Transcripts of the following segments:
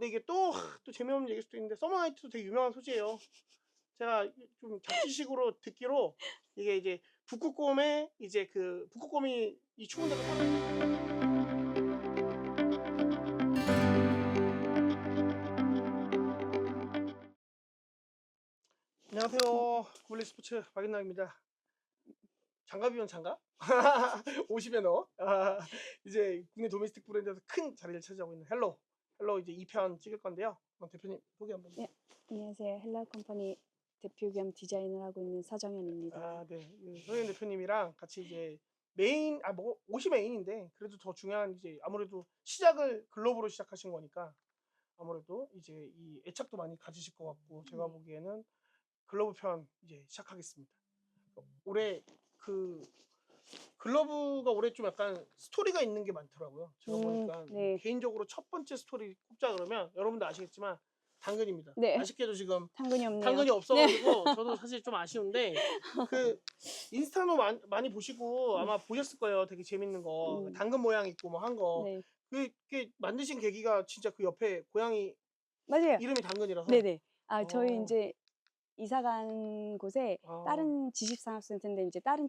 근데 이게 또, 또 재미없는 얘기일 수도 있는데, 서머나이트도 되게 유명한 소재예요. 제가 좀 잡지식으로 듣기로 이게 이제 북극곰의 이제 그 북극곰이 이 추운 데서. 안녕하세요. 구블리 스포츠 박인남입니다. 장갑이면 장갑? 50에 넣어? 아, 이제 국내 도메스틱 브랜드에서 큰 자리를 차지하고 있는 헬로. 헬로 이제 2편 찍을 건데요. 대표님 소개 한번. 예. 안녕하세요. 헬라 컴퍼니 대표 겸 디자인을 하고 있는 서정현입니다. 아, 네. 그 서현 대표님이랑 같이 이제 메인, 아, 뭐, 옷이 메인인데, 그래도 더 중요한 이제 아무래도 시작을 글로브로 시작하신 거니까, 아무래도 이제 이 애착도 많이 가지실 것 같고, 제가 네. 보기에는 글러브 편 이제 시작하겠습니다. 올해 그, 글러브가 올해 좀 약간 스토리가 있는 게 많더라고요. 제가 음, 보니까. 네. 개인적으로 첫 번째 스토리 꼽자 그러면, 여러분도 아시겠지만, 당근입니다. 네. 아쉽게도 지금 당근이 없네요. 당근이 없어가지고 저도 사실 좀 아쉬운데 그 인스타로 많이, 많이 보시고 아마 보셨을 거예요. 되게 재밌는 거 음. 당근 모양 있고 뭐 한 거. 네. 그게 만드신 계기가 진짜 그 옆에 고양이 맞아요. 이름이 당근이라서. 네네. 아 저희 어. 이제 이사 간 곳에 아. 다른 지식산업센터인데 이제 다른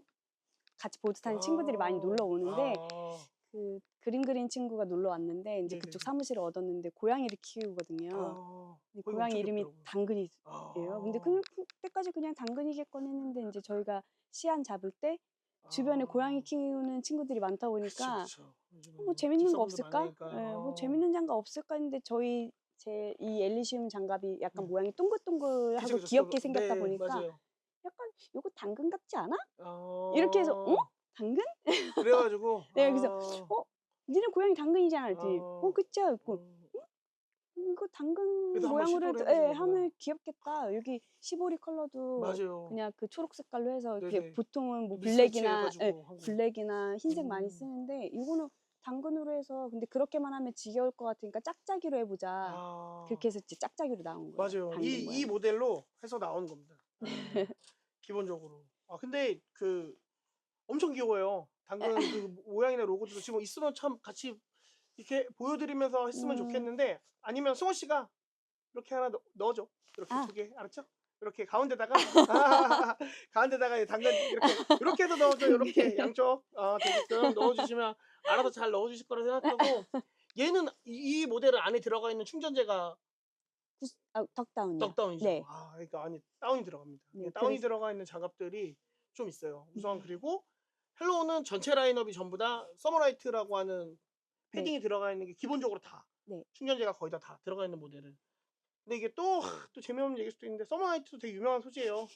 같이 보드 타는 친구들이 많이 아. 놀러 오는데 아. 그 그림 그린 친구가 놀러 왔는데 이제 네네. 그쪽 사무실을 얻었는데 고양이를 키우거든요. 아. 고양이 이름이 당근이에요. 아. 근데 그 그때까지 그냥 당근이겠건 했는데 이제 저희가 시안 잡을 때 주변에 아. 고양이 키우는 친구들이 많다 보니까. 요즘에 어, 뭐 재밌는 거 없을까? 예, 뭐 아. 재밌는 장갑 없을까 했는데 저희 제 이 엘리시움 장갑이 약간 음. 모양이 동글동글하고 그쵸, 그쵸. 귀엽게 저- 생겼다 네, 보니까 맞아요. 약간 요거 당근 같지 않아? 아. 이렇게 해서 어? 당근? 그래가지고. 네, 그래서 아. 어? 니네 고양이 당근이잖아. 그랬더니 아. 어 그쵸? 그랬고 음. 이거 당근 모양으로 해도- 예. 하면 귀엽겠다. 여기 시보리 컬러도 맞아요. 그냥 그 초록 색깔로 해서 이렇게. 보통은 뭐 블랙이나 예. 블랙이나 흰색 많이 음. 쓰는데 이거는 당근으로 해서 근데 그렇게만 하면 지겨울 것 같으니까 짝짝이로 해보자. 아. 그렇게 해서 짝짝이로 나온 거예요. 맞아요. 이, 이 모양. 모델로 해서 나온 겁니다. 아, 기본적으로. 아, 근데 그 엄청 귀여워요. 당근 그 모양이나 로고도 지금 있으면 참 같이 이렇게 보여드리면서 했으면 음. 좋겠는데 아니면 승호 씨가 이렇게 하나 넣, 넣어줘. 이렇게 아. 두 개. 알았죠? 이렇게 가운데다가 아, 가운데다가 이 당근 이렇게 이렇게 해서 넣어줘. 이렇게 양쪽 어, 되게끔 넣어주시면 알아서 잘 넣어주실 거라 생각하고 얘는 이, 이 모델 안에 들어가 있는 충전재가 아, 덕다운이요. 덕다운이죠. 네. 아, 그러니까 안에 다운이 들어갑니다. 네, 이게 다운이 그래서- 들어가 있는 장갑들이 좀 있어요. 우선 음. 그리고 헬로우는 전체 라인업이 전부 다 서머라이트라고 하는 네. 패딩이 들어가 있는 게 기본적으로 다 네. 충전재가 거의 다, 다 들어가 있는 모델은. 근데 이게 또, 또 재미없는 얘기일 수도 있는데 서머라이트도 되게 유명한 소재예요.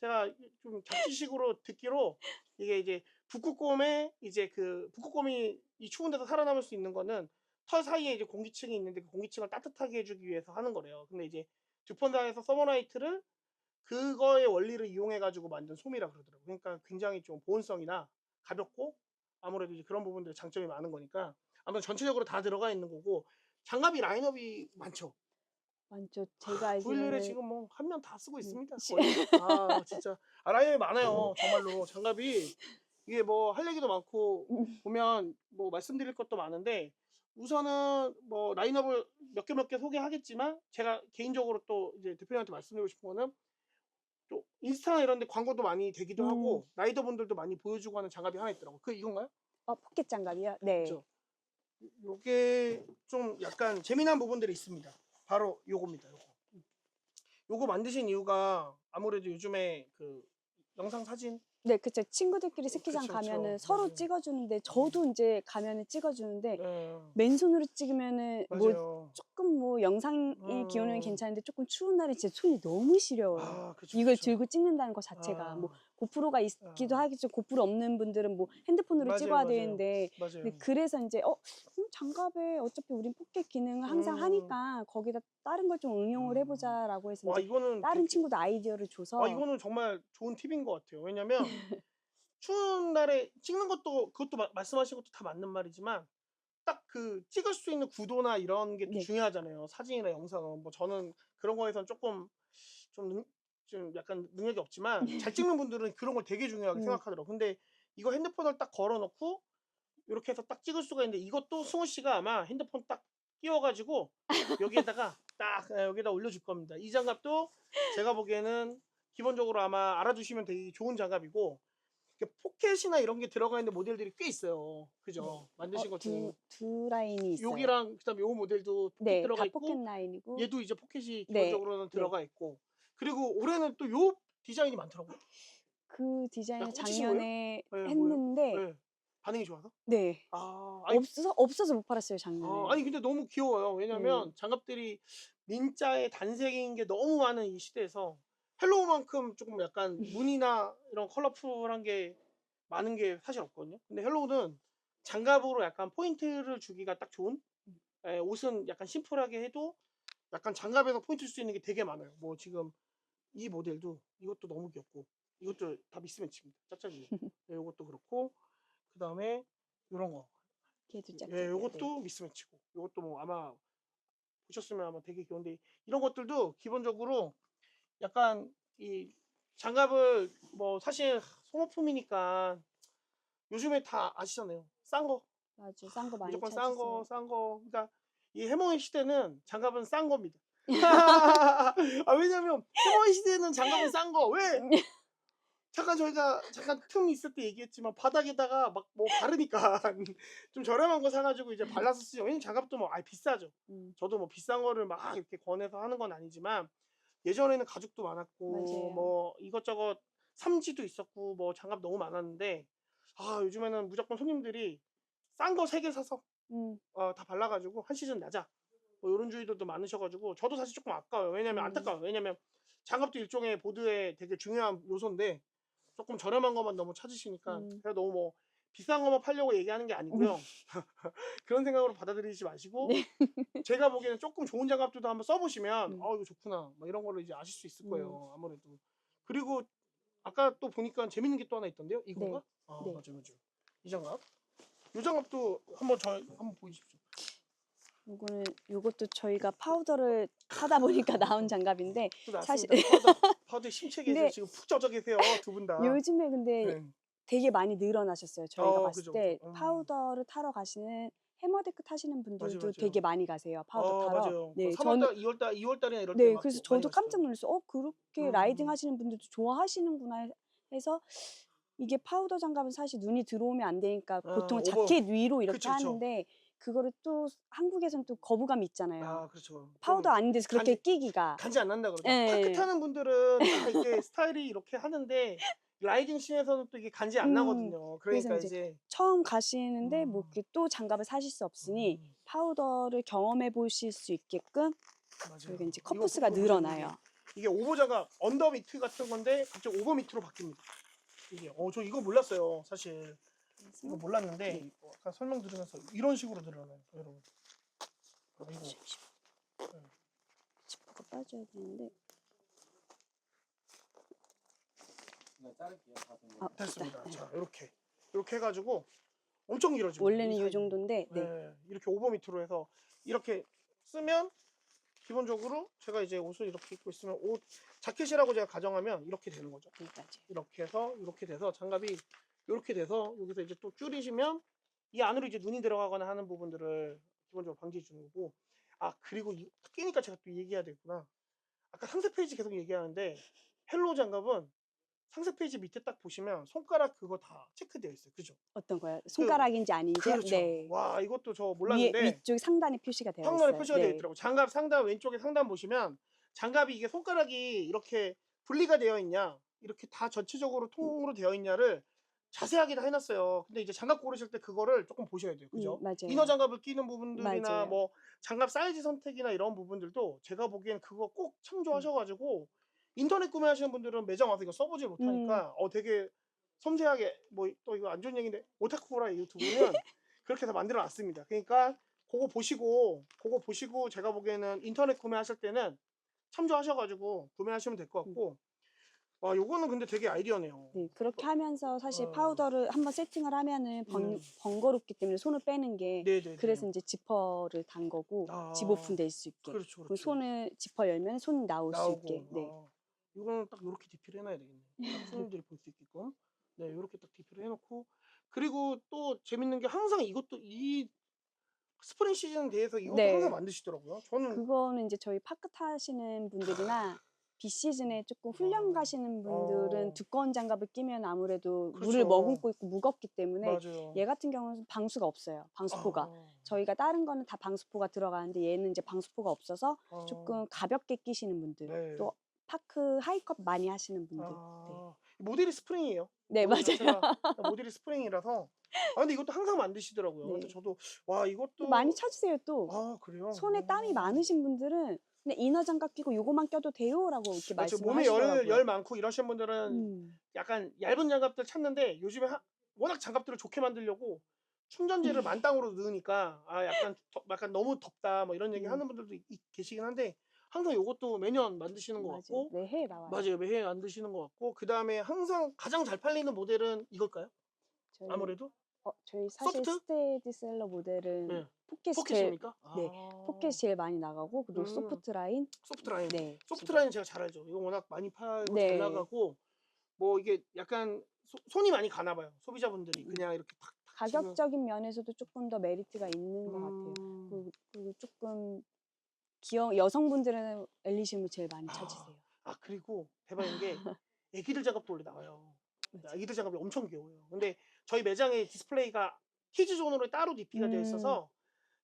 제가 좀 잡지식으로 듣기로 이게 이제 북극곰의 이제 그 북극곰이 이 추운 데서 살아남을 수 있는 거는 털 사이에 이제 공기층이 있는데 그 공기층을 따뜻하게 해주기 위해서 하는 거래요. 근데 이제 듀폰단에서 서머라이트를 그거의 원리를 이용해 가지고 만든 솜이라 그러더라고요. 그러니까 굉장히 좀 보온성이나 가볍고 아무래도 이제 그런 부분들의 장점이 많은 거니까 아무튼 전체적으로 다 들어가 있는 거고 장갑이 라인업이 많죠. 완전 제가 보일러에 알기로는 지금 뭐 한 면 다 쓰고 있습니다. 시- 거의. 아 진짜 아, 라인업이 많아요. 정말로 장갑이 이게 뭐 할 얘기도 많고 음. 보면 뭐 말씀드릴 것도 많은데 우선은 뭐 라인업을 몇 개 몇 개 소개하겠지만 제가 개인적으로 또 이제 대표님한테 말씀드리고 싶은 거는 또 인스타나 이런 데 광고도 많이 되기도 음. 하고 라이더 분들도 많이 보여주고 하는 장갑이 하나 있더라고요. 그 이건가요? 어, 포켓 장갑이요. 네. 그죠? 요게 좀 약간 재미난 부분들이 있습니다. 바로 요겁니다. 요거. 요거 만드신 이유가 아무래도 요즘에 그 영상 사진 네, 그쵸. 친구들끼리 스키장 그쵸, 가면은 그쵸. 서로. 찍어주는데 저도 이제 가면은 찍어주는데 예, 맨손으로 찍으면은 뭐 맞아요. 조금 뭐 영상의 음. 기온은 괜찮은데 조금 추운 날에 진짜 손이 너무 시려워요. 아, 그쵸, 이걸 그쵸. 들고 찍는다는 것 자체가 아, 뭐 고프로가 있기도 아. 하겠죠. 고프로 없는 분들은 뭐 핸드폰으로 맞아요, 찍어야 맞아요. 되는데 맞아요. 근데 그래서 이제 어 음, 장갑에 어차피 우린 포켓 기능을 항상 음. 하니까 거기다 다른 걸 좀 응용을 음. 해보자라고 해서 와 이제 이거는 다른 친구도 아이디어를 줘서 아 이거는 정말 좋은 팁인 것 같아요. 왜냐면 추운 날에 찍는 것도 그것도 마- 말씀하신 것도 다 맞는 말이지만 딱 그 찍을 수 있는 구도나 이런 게 또 네. 중요하잖아요. 사진이나 영상은 뭐 저는 그런 거에선 조금 좀, 능, 좀 약간 능력이 없지만 잘 찍는 분들은 그런 걸 되게 중요하게 음. 생각하더라고. 근데 이거 핸드폰을 딱 걸어놓고 이렇게 해서 딱 찍을 수가 있는데 이것도 승우 씨가 아마 핸드폰 딱 끼워가지고 여기에다가 딱 예, 여기다 올려줄 겁니다. 이 장갑도 제가 보기에는 기본적으로 아마 알아두시면 되게 좋은 장갑이고 포켓이나 이런 게 들어가 있는 모델들이 꽤 있어요. 그죠? 만드신 어, 것 중에 두, 두 라인이 있어요. 여기랑 그다음에 요 모델도 포켓 네, 들어가 다 있고 포켓 라인이고 얘도 이제 포켓이 네, 기본적으로는 네. 들어가 있고 그리고 올해는 또 요 디자인이 많더라고요. 그 디자인을 약간 거예요? 작년에 네, 뭐예요? 했는데 네. 반응이 좋아서? 네. 아, 아니, 없어서 없어서 못 팔았어요 작년에. 아, 아니 근데 너무 귀여워요. 왜냐면 네. 장갑들이 민자의 단색인 게 너무 많은 이 시대에서 헬로우만큼 조금 약간 무늬나 이런 컬러풀한 게 많은 게 사실 없거든요. 근데 헬로우는 장갑으로 약간 포인트를 주기가 딱 좋은 예, 옷은 약간 심플하게 해도 약간 장갑에서 포인트 줄 수 있는 게 되게 많아요. 뭐 지금 이 모델도 이것도 너무 귀엽고 이것도 다 미스매치입니다. 짝짝이. 네, 이것도 그렇고 그 다음에 이런 거 걔도 짝. 예, 요것도 미스매치고, 요것도 뭐 아마 보셨으면 아마 되게 귀여운데 이런 것들도 기본적으로 약간 이 장갑을 뭐 사실 소모품이니까 요즘에 다 아시잖아요. 싼 거, 맞아. 싼 거 많이 무조건 싼. 거, 싼 거. 그러니까 이 해머의 시대는 장갑은 싼 겁니다. 아, 왜냐면 해머의 시대는 장갑은 싼 거. 왜? 잠깐 저희가 잠깐 틈 있을 때 얘기했지만 바닥에다가 막 뭐 바르니까 좀 저렴한 거 사가지고 이제 발라서 쓰죠. 왜냐면 장갑도 뭐아 비싸죠. 음, 저도 뭐 비싼 거를 막 이렇게 권해서 하는 건 아니지만 예전에는 가죽도 많았고 맞아요. 뭐 이것저것 삼지도 있었고 뭐 장갑 너무 많았는데 아 요즘에는 무조건 손님들이 싼 거 세 개 사서 음, 어, 다 발라가지고 한 시즌 나자 뭐 이런 주의들도 많으셔가지고 저도 사실 조금 아까워요. 왜냐면 음. 안타까워요. 왜냐면 장갑도 일종의 보드의 되게 중요한 요소인데 조금 저렴한 것만 너무 찾으시니까 음. 제가 너무 뭐 비싼 것만 팔려고 얘기하는 게 아니고요. 그런 생각으로 받아들이지 마시고 네. 제가 보기에는 조금 좋은 장갑들도 한번 써보시면 음. 어 이거 좋구나 뭐 이런 거를 이제 아실 수 있을 음. 거예요. 아무래도 그리고 아까 또 보니까 재밌는 게 또 하나 있던데요. 이건가? 아 네. 맞아요, 맞아요. 이 장갑. 이 장갑도 한번 저 한번 보여주십시오. 요거는 요것도 저희가 파우더를 하다 보니까 나온 장갑인데 또 사실-. 파우더, 심체계에서 근데 지금 푹 젖어 계세요 두 분 다. 요즘에 근데 네. 되게 많이 늘어나셨어요. 저희가 어, 봤을 그죠, 때 그죠. 음. 파우더를 타러 가시는 해머데크 타시는 분들도 맞아요. 되게 많이 가세요. 파우더 어, 타러. 맞아요. 네, 3월 달, 2월 달, 2월 달이나 이럴 때 네, 막 그래서 많이 저도 깜짝. 놀랐어요. 어, 그렇게 음. 라이딩 하시는 분들도 좋아하시는구나 해서 이게 파우더 장갑은 사실 눈이 들어오면 안 되니까 아, 보통 오버. 자켓 위로 이렇게 그쵸, 그쵸. 하는데 그거를 또 한국에서는 또 거부감이 있잖아요. 아 그렇죠. 파우더 좀 아닌데서 그렇게 끼기가. 간지 안 난다 그러죠. 예. 파크 타는 분들은 다 이게 스타일이 이렇게 하는데 라이딩 씬에서는 또 이게 간지 안 음, 나거든요. 그러니까 그래서 이제 처음 가시는데 뭐 음. 이렇게 또 장갑을 사실 수 없으니 음, 파우더를 경험해 보실 수 있게끔 맞아요. 저희가 이제 커프스가 늘어나요. 이게, 이게 오버자가 언더 미트 같은 건데 갑자기 오버 미트로 바뀝니다. 이게 어 저 이거 몰랐어요. 사실 이거 몰랐는데 네. 이거 아까 설명 들으면서 이런 식으로 늘어나요, 여러분. 아, 이거 지퍼가 빠져야 되는데 아, 됐습니다. 자 이렇게 이렇게 해가지고 엄청 길어집니다. 원래는 이. 정도인데 네. 네, 이렇게 오버 밑으로 해서 이렇게 쓰면 기본적으로 제가 이제 옷을 이렇게 입고 있으면 옷 자켓이라고 제가 가정하면 이렇게 되는 거죠. 여기까지. 이렇게 해서 이렇게 돼서 장갑이 이렇게 돼서 여기서 이제 또 줄이시면 이 안으로 이제 눈이 들어가거나 하는 부분들을 기본적으로 방지해 주는 거고 아 그리고 이, 끼니까 제가 또 얘기해야 되구나 아까 상세 페이지 계속 얘기하는데 헬로 장갑은 상세 페이지 밑에 딱 보시면 손가락 그거 다 체크되어 있어요 그죠 어떤 거요? 손가락인지 아닌지 그렇죠 네. 와 이것도 저 위에 몰랐는데 위쪽 상단에 표시가 되어 상단에 있어요. 표시가 네. 되어 있더라고. 장갑 상단 왼쪽에 상단 보시면 장갑이 이게 손가락이 이렇게 분리가 되어 있냐, 이렇게 다 전체적으로 통으로 되어 있냐를 자세하게 다 해놨어요. 근데 이제 장갑 고르실 때 그거를 조금 보셔야 돼요. 그죠? 음, 맞아요. 이너 장갑을 끼는 부분들이나 맞아요. 뭐 장갑 사이즈 선택이나 이런 부분들도 제가 보기엔 그거 꼭 참조하셔가지고 인터넷 구매하시는 분들은 매장 와서 이거 써보지 음. 못하니까 어 되게 섬세하게 뭐 또 이거 안 좋은 얘기인데 오타쿠라 이 유튜브는 그렇게 다 만들어 놨습니다. 그러니까 그거 보시고 그거 보시고 제가 보기에는 인터넷 구매하실 때는 참조하셔가지고 구매하시면 될 것 같고 와 요거는 근데 되게 아이디어네요. 네, 그렇게 하면서 사실 어. 파우더를 한번 세팅을 하면은 번, 음. 번거롭기 때문에 손을 빼는 게 네네. 그래서 이제 지퍼를 단 거고 아. 집 오픈 될 수 있게. 그렇죠, 그렇죠. 손을 지퍼 열면 손 나올 나오고 수 있게. 네. 아, 이거는 딱 이렇게 디피를 해놔야 되겠네. 딱 손님들이 볼 수 있게끔. 네, 이렇게 딱 디피를 해놓고 그리고 또 재밌는 게 항상 이것도 이 스프링 시즌 대해서 이것도 네. 항상 만드시더라고요. 저는 그거는 이제 저희 파크 타시는 분들이나 비시즌에 조금 훈련 어. 가시는 분들은 어. 두꺼운 장갑을 끼면 아무래도 물을 그렇죠. 머금고 있고 무겁기 때문에 맞아요. 얘 같은 경우는 방수가 없어요. 방수포가. 아, 저희가 다른 거는 다 방수포가 들어가는데 얘는 이제 방수포가 없어서 아, 조금 가볍게 끼시는 분들 네. 또 파크 하이컵 많이 하시는 분들 아, 모델이 스프링이에요. 네, 맞아요 모델이 스프링이라서 아 근데 이것도 항상 만드시더라고요. 네. 그래서 저도 와 이것도 또 많이 찾으세요 또 아 그래요. 손에 땀이 음. 많으신 분들은 그냥 이너 장갑 끼고 요거만 껴도 돼요라고 이렇게. 말씀을 몸에 열, 하시더라고요. 열 많고 이러신 분들은 음. 약간 얇은 장갑들 찾는데 요즘에 하- 워낙 장갑들을 좋게 만들려고 충전재를 음. 만땅으로 넣으니까 아 약간 더- 약간 너무 덥다 뭐 이런 얘기 음. 하는 분들도 있- 계시긴 한데 항상 이것도 매년 만드시는 것 맞아요. 같고 매해 나와요. 맞아요 매해 만드시는 것 같고 그 다음에 항상 가장 잘 팔리는 모델은 이걸까요? 저희, 아무래도 어, 저희 사실 소프트? 스테디셀러 모델은 네. 포켓이 제일 포켓입니까? 네, 아, 포켓이 제일 많이 나가고 그리고 음. 소프트 라인 소프트 라인 네 소프트 라인 제가 잘 알죠. 이거 워낙 많이 팔고 네. 잘 나가고 뭐 이게 약간 소- 손이 많이 가나 봐요. 소비자분들이 음. 그냥 이렇게 탁. 가격적인 면에서도 조금 더 메리트가 있는 것 같아요. 음. 그리고, 그리고 조금 기어 여성분들은 엘리심을 제일 많이 아. 찾으세요. 아 그리고 대박인 게 애기들 작업도 원래 나와요. 맞아요. 애기들 작업이 엄청 귀여워요. 근데 저희 매장에 디스플레이가 키즈 존으로 따로 DP가 되어 음. 있어서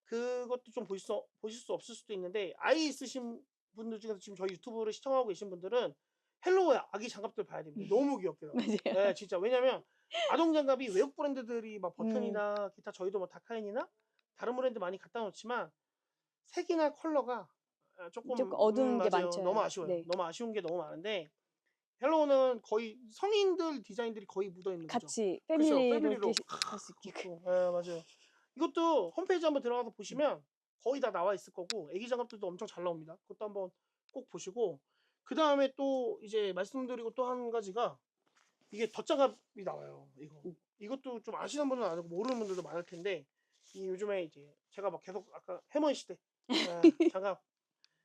그것도 좀 보실 수, 보실 수 없을 수도 있는데 아이 있으신 분들 중에서 지금 저희 유튜브를 시청하고 계신 분들은 헬로우의 아기 장갑들 봐야 됩니다. 너무 귀엽게 나와요. 맞아요. 네, 진짜 왜냐면 아동 장갑이 외국 브랜드들이 막 음. 버튼이나 기타 저희도 뭐 다카인이나 다른 브랜드 많이 갖다 놓지만 색이나 컬러가 아, 조금 조금 어두운 게 맞아요. 많죠. 너무 아쉬워요. 네. 너무 아쉬운 게 너무 많은데 헬로우는 거의 성인들 디자인들이 거의 묻어 있는 거죠. 같이 패밀리로 패밀리로. 이렇게 할수 있게. 그렇고, 예, 맞아요. 이것도 홈페이지 한번 들어가서 보시면 거의 다 나와 있을 거고 애기 장갑들도 엄청 잘 나옵니다. 그것도 한번 꼭 보시고 그 다음에 또 이제 말씀드리고 또 한 가지가 이게 덧장갑이 나와요. 이거 음. 이것도 좀 아시는 분은 아니고 모르는 분들도 많을 텐데 이 요즘에 이제 제가 막 계속 아까 해머이 시대 예, 장갑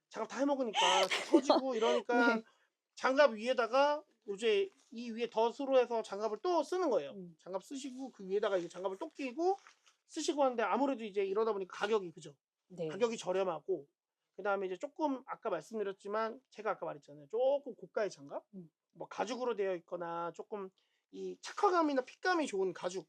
장갑 다 해먹으니까 다 터지고 이러니까 네. 장갑 위에다가 이제 이 위에 덧으로 해서 장갑을 또 쓰는 거예요. 음. 장갑 쓰시고 그 위에다가 이제 장갑을 또 끼고 쓰시고 하는데 아무래도 이제 이러다 보니까 가격이 그죠? 네. 가격이 저렴하고 그 다음에 이제 조금 아까 말씀드렸지만 제가 아까 말했잖아요. 조금 고가의 장갑, 음. 뭐 가죽으로 되어 있거나 조금 이 착화감이나 핏감이 좋은 가죽,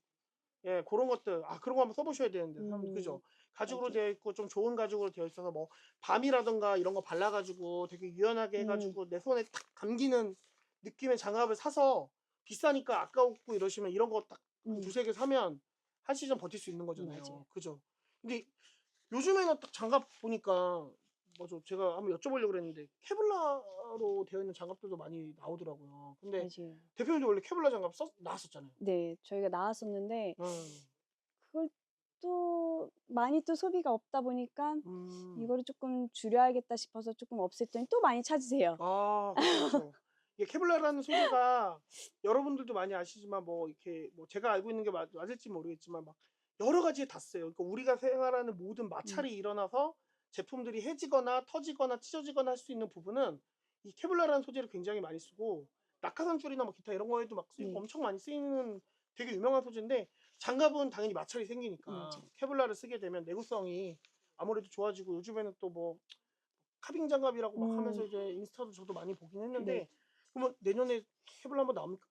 예 그런 것들 아 그런 거 한번 써보셔야 되는데 사람들 음. 그죠? 가죽으로. 되어 있고 좀 좋은 가죽으로 되어 있어서 뭐 밤이라던가 이런 거 발라가지고 되게 유연하게 음. 해가지고 내 손에 탁 감기는 느낌의 장갑을 사서 비싸니까 아까웠고 이러시면 이런 거딱 음. 두세 개 사면 한 시즌 버틸 수 있는 거잖아요. 맞아요. 그죠? 근데 요즘에는 딱 장갑 보니까 뭐죠? 제가 한번 여쭤보려고 그랬는데 케블라로 되어 있는 장갑들도 많이 나오더라고요. 근데. 대표님도 원래 케블라 장갑 써 나왔었잖아요. 네, 저희가 나왔었는데 음. 그걸 또 많이 또 소비가 없다 보니까 음. 이거를 조금 줄여야겠다 싶어서 조금 없앴더니 또 많이 찾으세요. 아, 그렇죠. 이게 케블라라는 소리가 여러분들도 많이 아시지만 뭐 이렇게 뭐 제가 알고 있는 게 맞, 맞을지 모르겠지만 막 여러 가지에 다 써요. 그러니까 우리가 생활하는 모든 마찰이 일어나서 제품들이 해지거나 터지거나 찢어지거나 할 수 있는 부분은 이 케블라라는 소재를 굉장히 많이 쓰고 낙하산 줄이나 뭐 기타 이런 거에도 막 쓰이고 네. 엄청 많이 쓰이는 되게 유명한 소재인데 장갑은 당연히 마찰이 생기니까 맞아요. 케블라를 쓰게 되면 내구성이 아무래도 좋아지고 요즘에는 또 뭐 카빙 장갑이라고 막 음. 하면서 이제 인스타도 저도 많이 보긴 했는데 네. 그러면 내년에 케블라 한번 나옵니까?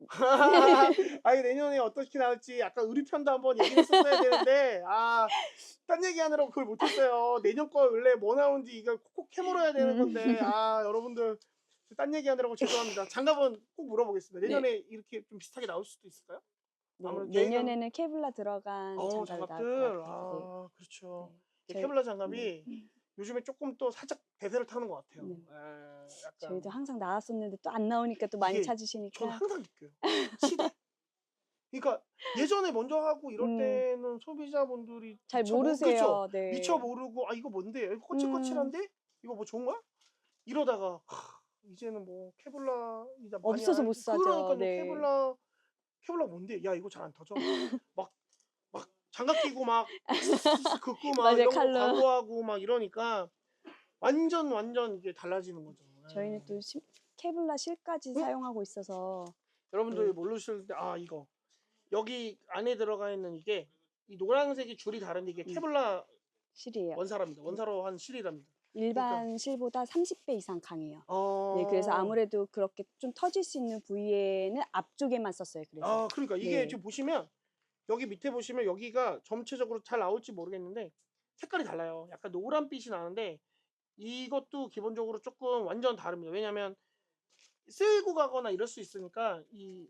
아니 내년에 어떻게 나올지 약간 의리편도 한번 얘기를 했었어야 되는데 아딴 얘기하느라고 그걸 못했어요 내년 거 원래 뭐 나오는지 이걸 콕콕 캐물어야 되는 음. 건데 아 여러분들 딴 얘기하느라고 죄송합니다 장갑은 꼭 물어보겠습니다 네. 내년에 이렇게 좀 비슷하게 나올 수도 있을까요? 네, 아무래도 내년에는 케블라 들어간 어 장갑이 나올 장갑들 것 같아요. 아 그렇죠 네. 이 저희- 케블라 장갑이 네. 요즘에 조금 또 살짝 대세를 타는 것 같아요 네. 에, 약간 저희도 항상 나왔었는데 또 안 나오니까 또 많이 이게 찾으시니까 저는 항상 느껴요. 시대. 그러니까 예전에 먼저 하고 이럴 음. 때는 소비자분들이 잘 미처 모- 모르세요. 그쵸? 네. 미처 모르고 아 이거 뭔데? 이거 거칠거칠한데? 이거 뭐 좋은 거야? 이러다가 하, 이제는 뭐 케블라이다 많이 없어서 알- 못 사죠. 그러니까요. 네. 케블라 케블라 뭔데? 야 이거 잘 안 터져. 막막 장갑 끼고 막 긋고 막 맞아요, 이런 거 칼로. 광고하고 막 이러니까 완전 완전 이게 달라지는 거죠. 저희는 예. 또 시- 케블라 실까지 응? 사용하고 있어서 여러분들이 네. 모르실 때, 아, 이거. 여기 안에 들어가 있는 이게 이 노란색이 줄이 다른데 이게 음. 케블라 실이에요. 원사랍니다. 원사로 한 실이랍니다. 일반 실보다 30배 이상 강해요. 어. 네, 그래서 아무래도 그렇게 좀 터질 수 있는 부위에는 앞쪽에만 썼어요. 그래서 아, 그러니까 이게 네. 지금 보시면 여기 밑에 보시면 여기가 전체적으로 잘 나올지 모르겠는데 색깔이 달라요. 약간 노란빛이 나는데 이것도 기본적으로 조금 완전 다릅니다. 왜냐면 쓸고 가거나 이럴 수 있으니까 이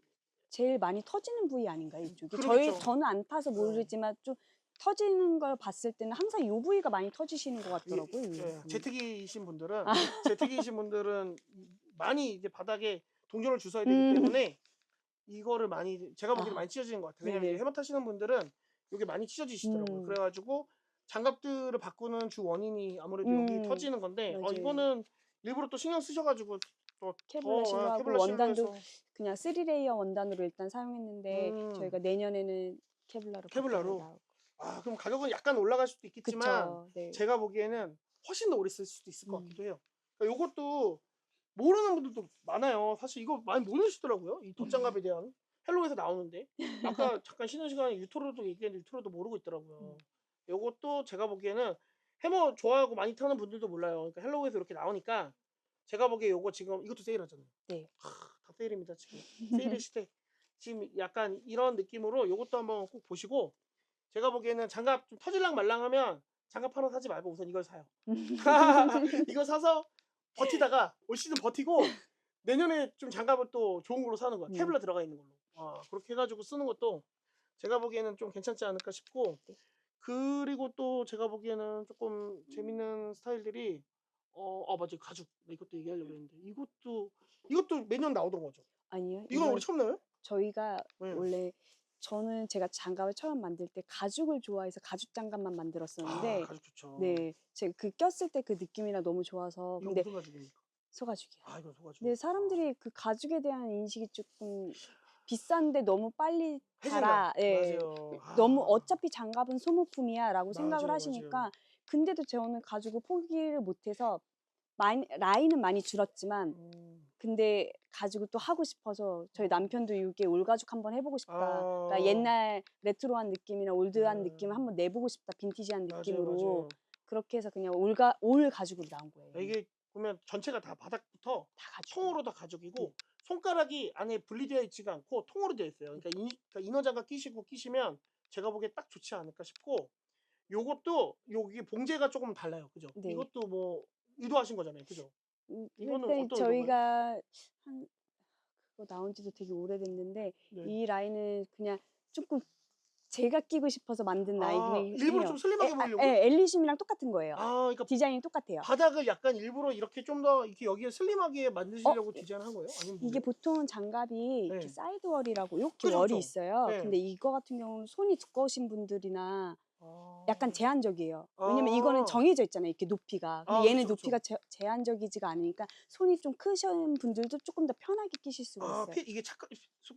제일 많이 터지는 부위 아닌가요, 이쪽이? 저희 저는 안 타서 네. 모르지만 좀 터지는 걸 봤을 때는 항상 이 부위가 많이 터지시는 것 같더라고요. 이 예, 부위. 제트기이신 분들은 아. 제트기이신 분들은 많이 이제 바닥에 동전을 주셔야 되기 음. 때문에 이거를 많이 제가 보기에는 아. 많이 찢어지는 것 같아요. 왜냐면. 이제 해머 타시는 분들은 이게 많이 찢어지시더라고요. 음. 그래가지고 장갑들을 바꾸는 주 원인이 아무래도 음. 여기 터지는 건데 어, 맞아요. 이거는 일부러 또 신경 쓰셔가지고 또 케블라 더, 실로 아, 하고 케블라 원단도 해서 그냥 3레이어 원단으로 일단 사용했는데 음. 저희가 내년에는 케블라로 케블라로? 바꿔서 아 그럼 가격은 약간 올라갈 수도 있겠지만 그쵸. 네. 제가 보기에는 훨씬 더 오래 쓸 수도 있을 것 음. 같기도 해요. 그러니까 이것도 모르는 분들도 많아요. 사실 이거 많이 모르시더라고요. 이 덧장갑에 대한 헬로에서 나오는데 아까 잠깐 쉬는 시간에 유토로도 얘기했는데 유토로도 모르고 있더라고요. 이것도 제가 보기에는 해머 좋아하고 많이 타는 분들도 몰라요. 그러니까 헬로에서 이렇게 나오니까 제가 보기에 이거 지금 이것도 세일하잖아요. 네. 하, 다 세일입니다 지금. 세일의 시대. 지금 약간 이런 느낌으로 이것도 한번 꼭 보시고 제가 보기에는 장갑 좀 터질랑 말랑하면 장갑 하나 사지 말고 우선 이걸 사요. 이거 사서 버티다가 올 시즌 버티고 내년에 좀 장갑을 또 좋은 걸로 사는 거야. 음. 케블라 들어가 있는 걸로. 아, 그렇게 해가지고 쓰는 것도 제가 보기에는 좀 괜찮지 않을까 싶고 그리고 또 제가 보기에는 조금 재밌는 스타일들이 어, 아 맞아 가죽 나 이것도 얘기하려고 했는데 이것도 이것도 매년 나오던 거죠. 아니요. 이건 이건 우리 처음 나요? 저희가 네. 원래 저는 제가 장갑을 처음 만들 때 가죽을 좋아해서 가죽 장갑만 만들었었는데 아, 가죽 좋죠. 네, 제가 그 꼈을 때 그 느낌이랑 너무 좋아서 이거 근데 무슨 가죽입니까? 소가죽이요. 아 이거 소가죽. 근데 사람들이 그 가죽에 대한 인식이 조금 비싼데 너무 빨리. 달아. 예. 맞아요. 너무 아. 어차피 장갑은 소모품이야라고 생각을 맞아요, 하시니까 맞아요. 근데도 저는 가죽을 포기를 못해서 많이, 라인은 많이 줄었지만 음. 근데 가죽을 또 하고 싶어서 저희 남편도 이게 올가죽 한번 해보고 싶다. 아. 그러니까 옛날 레트로한 느낌이나 올드한 네. 느낌을 한번 내보고 싶다. 빈티지한 맞아요, 느낌으로 맞아요. 그렇게 해서 그냥 올가 올 가죽으로 나온 거예요. 아, 이게 보면 전체가 다 바닥부터 다 가죽. 통으로 다 가죽이고 손가락이 안에 분리되어 있지가 않고 통으로 되어 있어요. 그러니까, 이, 그러니까 이너장갑 끼시고 끼시면 제가 보기에 딱 좋지 않을까 싶고 요것도 여기 봉제가 조금 달라요. 그죠? 네. 이것도 뭐 의도하신 거잖아요. 그죠? 음, 이거는 일단 어떤 저희가 한 그거 나온 지도 되게 오래됐는데 네. 이 라인은 그냥 조금 제가 끼고 싶어서 만든 아, 라인이긴 일부러. 좀 슬림하게 에, 아, 보이려고? 예, 엘리심이랑 똑같은 거예요. 아, 그러니까 디자인이 똑같아요. 바닥을 약간 일부러 이렇게 좀 더 이렇게 여기에 슬림하게 만드시려고 디자인한 거예요? 아니면 어, 이게? 보통은 장갑이 이렇게 네. 사이드 월이라고 이렇게 그죠, 월이 그죠. 있어요. 네. 근데 이거 같은 경우는 손이 두꺼우신 분들이나 아. 약간 제한적이에요. 왜냐면 아. 이거는 정해져 있잖아요. 이렇게 높이가. 근데 아, 얘는 그쵸, 높이가 제, 제한적이지가 않으니까 손이 좀 크신 분들도 조금 더 편하게 끼실 수가 아, 있어요. 피, 이게 착각,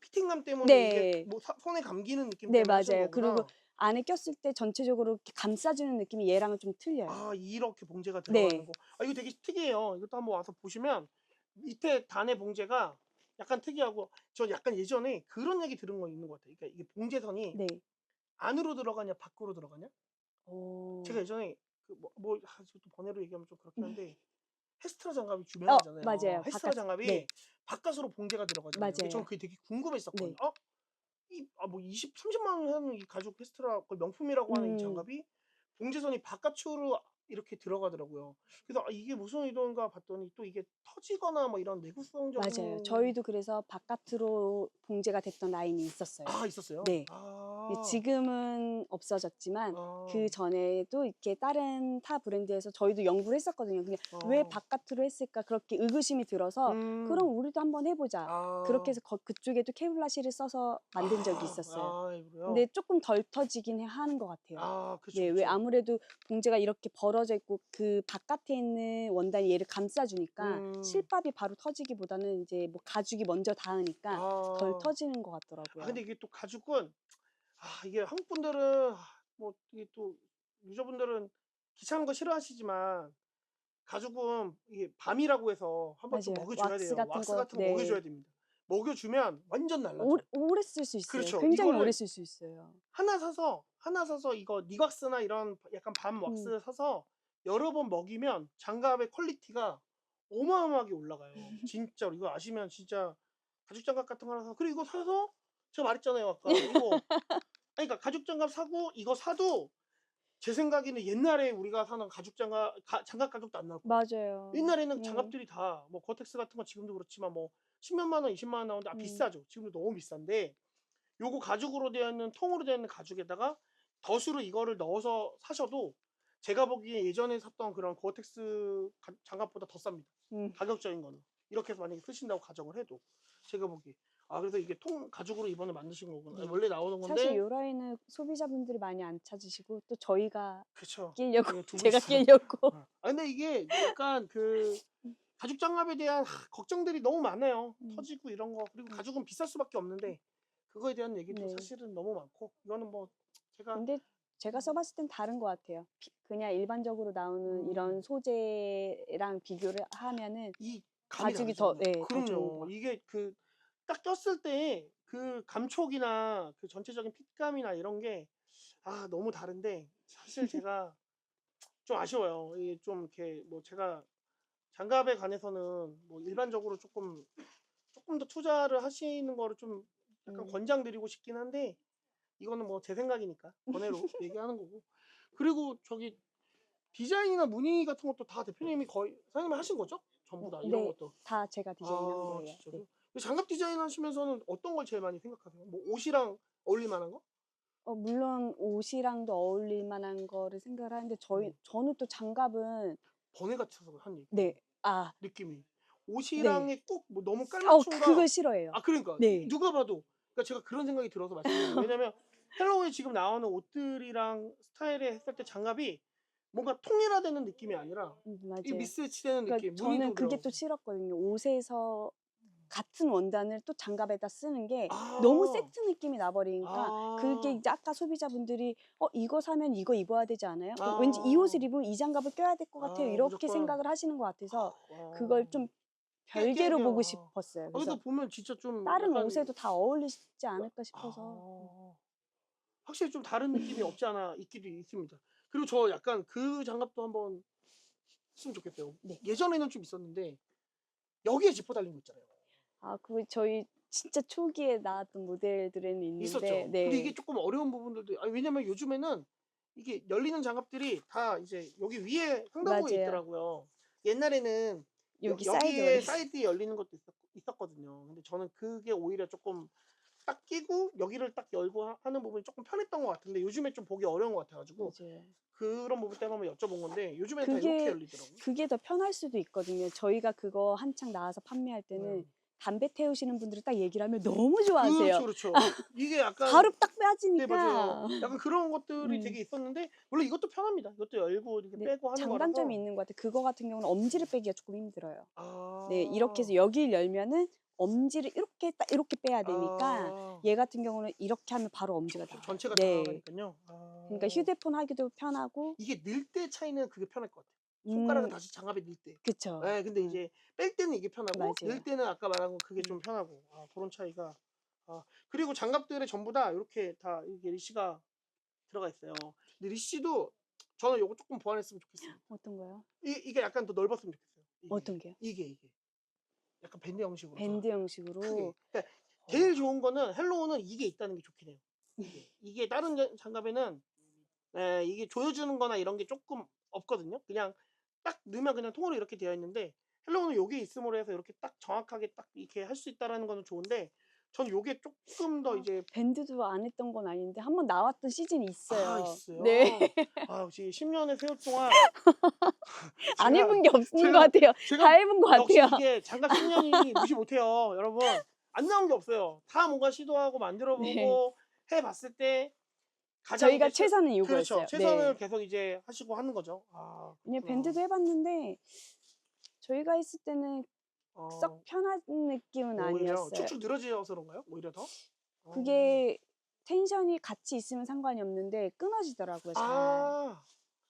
피팅감 때문에 네. 이게 뭐 사- 손에 감기는 느낌 네, 때문에 하시는 맞아요. 거구나. 그리고 안에 꼈을 때 전체적으로 이렇게 감싸주는 느낌이 얘랑은 좀 틀려요. 아 이렇게 봉제가 네. 들어가는 거. 아 이거 되게 특이해요. 이것도 한번 와서 보시면 밑에 단의 봉제가 약간 특이하고 저 약간 예전에 그런 얘기 들은 거 있는 것 같아요. 그러니까 이게 봉제선이 네. 안으로 들어가냐 밖으로 들어가냐? 오. 제가 예전에 그뭐 뭐, 아, 또 번외로 얘기하면 좀 그렇긴 한데 헤스트라 장갑이 어, 유명하잖아요. 맞아요. 헤스트라 바깥- 장갑이 네. 바깥으로 봉제가 들어가잖아요. 맞아요. 저는 그게 되게 궁금했었거든요. 네. 어? 이, 아, 뭐 20, 30만 원 하는 이 가죽 헤스트라 거의 명품이라고 하는 음. 이 장갑이 봉제선이 바깥으로 이렇게 들어가더라고요. 그래서 아, 이게 무슨 의도인가 봤더니 또 이게 터지거나 뭐 이런 내구성적인 맞아요. 저희도 그래서 바깥으로 봉제가 됐던 라인이 있었어요. 아 있었어요. 네. 아, 지금은 없어졌지만 아, 그 전에도 이렇게 다른 타 브랜드에서 저희도 연구를 했었거든요. 근데 왜 아. 바깥으로 했을까 그렇게 의구심이 들어서 음. 그럼 우리도 한번 해보자. 아. 그렇게 해서 거- 그쪽에도 케블라실을 써서 만든 적이 아, 있었어요. 아, 그래요? 근데 조금 덜 터지긴 해- 하는 것 같아요. 아, 그쵸, 네, 왜. 아무래도 봉제가 이렇게 벌어 져 있고 그 바깥에 있는 원단이 얘를 감싸주니까 음. 실밥이 바로 터지기보다는 이제 뭐 가죽이 먼저 닿으니까 아. 덜 터지는 것 같더라고요. 아, 근데 이게 또 가죽은 아 이게 한국 분들은 아, 뭐 이게 또 유저분들은 귀찮은 거 싫어하시지만 가죽은 이게 밤이라고 해서 한번 또 맞아요. 먹여줘야 왁스 돼요. 같은 왁스 거, 같은 거 네. 먹여줘야 됩니다. 먹여주면 완전 달라져. 오래, 오래 쓸 수 있어요. 그렇죠. 굉장히 이거를 오래 쓸 수 있어요. 하나 사서 하나 사서 이거 니왁스나 이런 약간 밤 음. 왁스 사서 여러 번 먹이면 장갑의 퀄리티가 어마어마하게 올라가요. 진짜로 이거 아시면 진짜 가죽 장갑 같은 거 하나 사서 그리고 이거 사서 제가 말했잖아요 아까 이거 아니 그러니까 가죽 장갑 사고 이거 사도 제 생각에는 옛날에 우리가 사는 가죽 장갑 가- 장갑 가격도 안 거예요. 맞아요. 옛날에는 음. 장갑들이 다뭐 고텍스 같은 거 지금도 그렇지만 뭐 10몇만 원, 20만 원 나오는데 아, 음. 비싸죠. 지금도 너무 비싼데 요거 가죽으로 되어 있는 통으로 되어 있는 가죽에다가 덧으로 이거를 넣어서 사셔도 제가 보기에 예전에 샀던 그런 고텍스 가- 장갑보다 더 쌉니다. 음. 가격적인 거는 이렇게 해서 만약에 쓰신다고 가정을 해도 제가 보기에 아 그래서 이게 통 가죽으로 이번에 만드신 거구나. 네. 원래 나오는 건데 사실 요 라인은 소비자분들이 많이 안 찾으시고 또 저희가 그렇죠. 끼려고 예, 제가 있어요. 끼려고 아 근데 이게 약간 그 가죽 장갑에 대한 하, 걱정들이 너무 많아요. 음. 터지고 이런 거 그리고 음. 가죽은 비쌀 수밖에 없는데 그거에 대한 얘기도 네. 사실은 너무 많고 이거는 뭐 제가 근데 제가 써봤을 땐 다른 것 같아요. 피- 그냥 일반적으로 나오는 음. 이런 소재랑 비교를 하면은 이 감이 가죽이 더, 다르잖아요. 네, 더 좋은 그럼요. 것 이게 그 딱 꼈을 때 그 감촉이나 그 전체적인 핏감이나 이런 게 아 너무 다른데 사실 제가 좀 아쉬워요. 이게 좀 이렇게 뭐 제가 장갑에 관해서는 뭐 일반적으로 조금 조금 더 투자를 하시는 거를 좀 약간 음. 권장드리고 싶긴 한데 이거는 뭐 제 생각이니까 번외로 얘기하는 거고 그리고 저기 디자인이나 무늬 같은 것도 다 대표님이 거의 사장님이 하신 거죠? 전부 다 이런 네, 것도 다 제가 디자인한 아, 거예요. 네. 그 장갑 디자인 하시면서는 어떤 걸 제일 많이 생각하세요? 뭐 옷이랑 어울릴 만한 거? 어, 물론 옷이랑도 어울릴 만한 거를 생각을 하는데 저희 음. 저는 또 장갑은 번외 같아서 한 얘기. 네. 아, 느낌이. 옷이랑에 꼭뭐 너무 어, 깔맞춤과 그걸 싫어해요. 아 그러니까 네. 누가 봐도 그러니까 제가 그런 생각이 들어서 말씀드려요. 왜냐면 헬로우에 지금 나오는 옷들이랑 스타일에 했을 때 장갑이 뭔가 통일화되는 느낌이 아니라 음, 이 맞아요. 미스매치되는 그러니까 느낌. 저는 무늬도 그게 들어가고. 또 싫었거든요. 옷에서 같은 원단을 또 장갑에다 쓰는 게 아. 너무 세트 느낌이 나버리니까 아. 그게 이제 아까 소비자분들이 어 이거 사면 이거 입어야 되지 않아요? 어, 아. 왠지 이 옷을 입으면 이 장갑을 껴야 될 것 같아요. 아, 이렇게 무조건. 생각을 하시는 것 같아서 아. 그걸 좀 별개로 깨- 보고. 싶었어요. 아, 그래서 근데 보면 진짜 좀 다른 약간 옷에도 다 어울리지 않을까 싶어서 아, 확실히 좀 다른 느낌이 없지 않아 있기도 있습니다. 그리고 저 약간 그 장갑도 한번 했으면 좋겠어요. 네. 예전에는 좀 있었는데 여기에 지퍼 달린 거 있잖아요. 아 그거 저희 진짜 초기에 나왔던 모델들에는 있는데 있었죠. 네. 근데 이게 조금 어려운 부분들도 아니, 왜냐면 요즘에는 이게 열리는 장갑들이 다 이제 여기 위에 맞아요. 있더라고요. 옛날에는 여기 여, 사이드 기에 원래 사이드에 열리는 것도 있었, 거든요 근데 저는 그게 오히려 조금 딱 끼고 여기를 딱 열고 하- 하는 부분이 조금 편했던 것 같은데 요즘에 좀 보기 어려운 것 같아가지고 맞아요. 그런 부분 때문에 한번 여쭤본 건데 요즘엔 다 이렇게 그게 열리더라고요. 그게 더 편할 수도 있거든요. 저희가 그거 한창 나와서 판매할 때는 음. 담배 태우시는 분들이 딱 얘기를 하면 너무 좋아하세요. 그렇죠, 그렇죠. 이게 약간 바로 딱네 빠지니까. 맞아요. 약간 그런 것들이 음. 되게 있었는데 물론 이것도 편합니다. 이것도 열고 이렇게 네, 빼고 하는 장단점이 거라서. 있는 것 같아요. 그거 같은 경우는 엄지를 빼기가 조금 힘들어요. 아. 네, 이렇게 해서 여기를 열면은 엄지를 이렇게 딱 이렇게 빼야 되니까 아. 얘 같은 경우는 이렇게 하면 바로 엄지가 다. 전체가 네. 다 나가니까요. 아. 그러니까 휴대폰 하기도 편하고. 이게 늘 때 차이는 그게 편할 것 같아요. 손가락을 음, 다시 장갑에 넣을 때. 그쵸. 네, 근데 음. 이제 뺄 때는 이게 편하고 맞아요. 넣을 때는 아까 말한 거 그게 좀 음. 편하고 아, 그런 차이가 아, 그리고 장갑들에 전부 다 이렇게 다 이게 리시가 들어가 있어요. 근데 리시도 저는 요거 조금 보완했으면 좋겠어요. 어떤 거요? 이, 이게 약간 더 넓었으면 좋겠어요. 이게, 어떤 게요? 이게 이게 약간 밴드 형식으로 밴드 형식으로. 크게. 그러니까 어. 제일 좋은 거는 헬로우는 이게 있다는 게 좋긴 해요. 이게, 이게 다른 자- 장갑에는 에, 이게 조여주는 거나 이런 게 조금 없거든요. 그냥 딱 넣으면 그냥 통으로 이렇게 되어 있는데 헬로우는 요게 있음으로 해서 이렇게 딱 정확하게 딱 이렇게 할 수 있다라는 거는 좋은데 전 요게 조금 더 아, 이제 밴드도 안 했던 건 아닌데 한 번 나왔던 시즌이 있어요. 아 있어요. 네. 아 역시 10년의 세월 동안 안 제가- 해본 게 없는 제가- 것 같아요. 제가 다 해본 것 역시 같아요. 이게 장갑 10년이 무시 못해요, 여러분. 안 나온 게 없어요. 다 뭔가 시도하고 만들어보고 네. 해봤을 때 저희가 이제 최- 최선은 그렇죠. 이거였어요. 최선을 네. 계속 이제 하시고 하는 거죠. 아, 그냥 그렇구나. 밴드도 해봤는데 저희가 했을 때는 어, 썩 편한 느낌은 아니었어요. 축축 늘어져서 그런가요? 오히려 더? 어. 그게 텐션이 같이 있으면 상관이 없는데 끊어지더라고요. 잘. 아,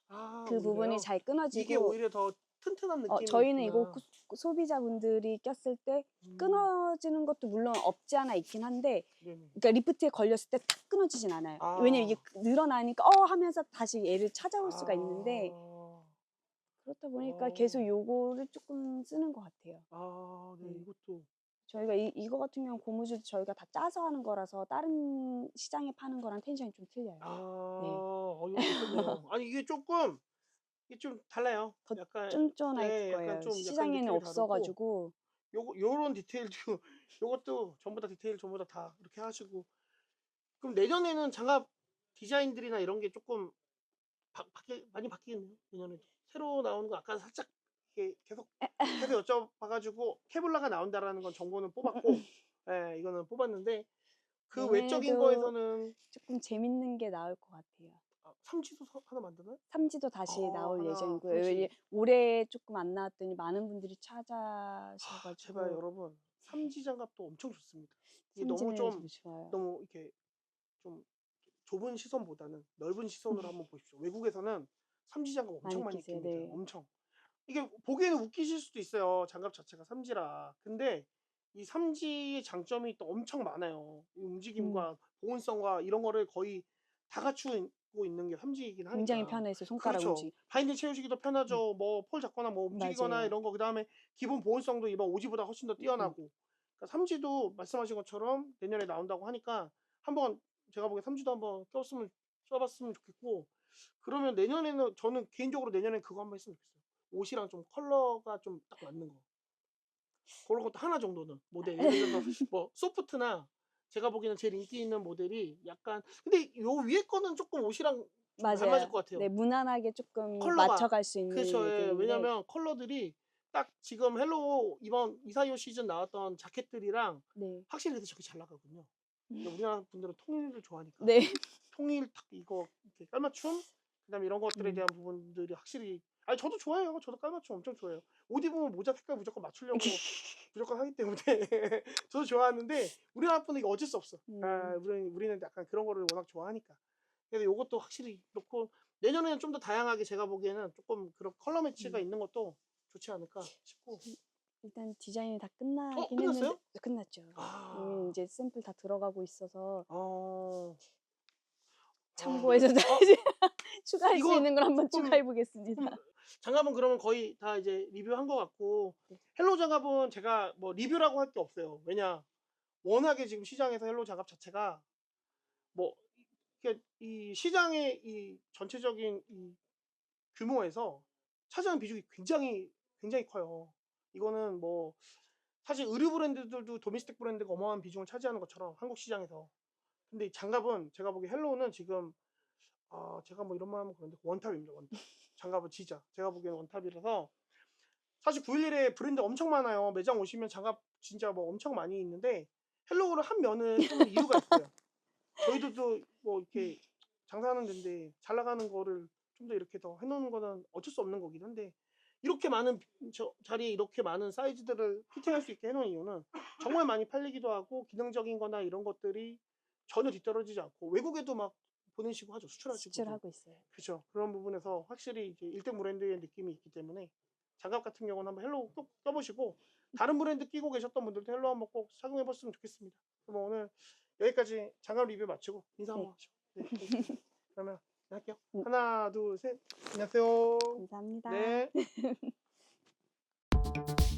아, 그 부분이 오히려요? 잘 이게 끊어지고 오히려 더 튼튼한 느낌이 어, 저희는 이거 있구나. 구- 소비자분들이 꼈을 때 음, 끊어지는 것도 물론 없지 않아 있긴 한데. 그러니까 리프트에 걸렸을 때 탁 끊어지진 않아요. 아. 왜냐면 이게 늘어나니까 어 하면서 다시 얘를 찾아올 수가 있는데 아, 그렇다 보니까 어. 계속 요거를 조금 쓰는 것 같아요. 아, 네, 네. 이것도 저희가 이, 이거 같은 경우 고무줄 저희가 다 짜서 하는 거라서 다른 시장에 파는 거랑 텐션이 좀 틀려요. 아, 네. 어, 이거 좋네요. 아니 이게 조금 이게 좀 달라요. 더 약간 쫀쫀할 네, 거예요. 좀 약간 시장에는 느낌이 없어가지고 요거 요런 디테일도 요것도 전부 다 디테일 전부 다 다 이렇게 하시고 그럼 내년에는 장갑 디자인들이나 이런 게 조금 바, 바뀌, 많이 바뀌겠네요. 내년에도 새로 나오는 거 아까 살짝 이렇게 계속 계속 여쭤봐가지고 케블라가 나온다라는 건 정보는 뽑았고, 예, 이거는 뽑았는데 그 외적인 거에서는 조금 재밌는 게 나올 것 같아요. 아, 삼지도 서- 하나 만드나요? 삼지도 다시 어, 나올 하나, 예정이고요. 삼지. 왜- 올해 조금 안 나왔더니 많은 분들이 아, 찾아셔가지고 제발 여러분 삼지 장갑도 엄청 좋습니다. 이게 너무 좀좀 좋아요. 너무 이렇게 좀 좁은 시선보다는 넓은 시선으로 한번 보십시오. 외국에서는 삼지 장갑 엄청 음. 많이 많이 끼세요. 네. 엄청. 이게 보기에는 웃기실 수도 있어요. 장갑 자체가 삼지라. 근데 이 삼지의 장점이 또 엄청 많아요. 이 음. 움직임과 보온성과 이런 거를 거의 다 갖 추고 있는 게 삼지이긴 하니까. 굉장히 편해서 손가락 그렇죠. 움직. 바인딩 채우시기도 편하죠. 뭐 폴 잡거나 뭐 움직이거나 맞아요. 이런 거 그다음에 기본 보온성도 이번 오지보다 훨씬 더 뛰어나고. 그러니까 삼지도 말씀하신 것처럼 내년에 나온다고 하니까 한번 제가 보기에 삼지도 한번 껴봤으면 써봤으면 좋겠고 그러면 내년에는 저는 개인적으로 내년에 그거 한번 했으면 좋겠어요. 옷이랑 좀 컬러가 좀 딱 맞는 거. 그런 것도 하나 정도는 모델. 예를 들어서 뭐 소프트나 제가 보기에는 제일 인기 있는 모델이 약간 근데 요 위에 거는 조금 옷이랑 안 맞아요. 맞을 것 같아요. 네, 무난하게 조금 컬러가. 맞춰갈 수 있는 그렇죠. 예. 왜냐면 컬러들이 딱 지금 헬로 이번 이사이오 시즌 나왔던 자켓들이랑 네. 확실히 그래도 저게 잘 나가거든요. 근데 음. 우리나라 분들은 통일을 좋아하니까 네. 통일 딱 이거 이렇게 깔맞춤 그다음에 이런 것들에 음. 대한 부분들이 확실히 아니 저도 좋아해요. 저도 깔맞춤 엄청 좋아해요. 옷 입으면 모자 색깔 무조건 맞추려고 무조건 하기 때문에 저도 좋아하는데 우리나라 분은 이거 어쩔 수 없어. 아, 음. 우리는 우리는 약간 그런 거를 워낙 좋아하니까. 그래서 이것도 확실히 그렇고 내년에는 좀 더 다양하게 제가 보기에는 조금 그런 컬러 매치가 음. 있는 것도 좋지 않을까 싶고. 일단 디자인이 다 끝나긴 어, 끝났어요? 했는데 끝났죠. 아. 음, 이제 샘플 다 들어가고 있어서 어. 참고해서 아, 다시 추가할 수 이거 있는 걸 한번 추가해 보겠습니다. 음, 장갑은 그러면 거의 다 이제 리뷰한 것 같고 네. 헬로 장갑은 제가 뭐 리뷰라고 할 게 없어요. 왜냐 워낙에 지금 시장에서 헬로 장갑 자체가 뭐 이 시장의 이 전체적인 이 규모에서 차지하는 비중이 굉장히 굉장히 커요. 이거는 뭐 사실 의류 브랜드들도 도메스틱 브랜드가 어마어마한 비중을 차지하는 것처럼 한국 시장에서 근데 이 장갑은 제가 보기 헬로는 지금 아 제가 뭐 이런 말 하면 그런데 원탑입니다 원탑 장갑은 진짜 제가 보기에는 원탑이라서. 사실 911에 브랜드 엄청 많아요. 매장 오시면 장갑 진짜 뭐 엄청 많이 있는데 헬로우를 한 면을 쓰는 이유가 있어요. 저희들도 뭐 이렇게 장사하는 데인데 잘 나가는 거를 좀 더 이렇게 더 해놓는 거는 어쩔 수 없는 거긴 한데 이렇게 많은 저 자리에 이렇게 많은 사이즈들을 피팅할 수 있게 해놓은 이유는 정말 많이 팔리기도 하고 기능적인 거나 이런 것들이 전혀 뒤떨어지지 않고 외국에도 막 보내시고 하죠. 수출하시고 수출하고 있어요. 그렇죠. 그런 부분에서 확실히 이제 1등 브랜드의 느낌이 있기 때문에 장갑 같은 경우는 한번 헬로 꼭 껴보시고 다른 브랜드 끼고 계셨던 분들도 헬로 한번 꼭 착용해 봤으면 좋겠습니다. 그럼 오늘 여기까지 장갑 리뷰 마치고 인사 한번 네, 알겠습니다. 그러면 할게요. 음. 하나 둘 셋. 안녕하세요. 감사합니다. 네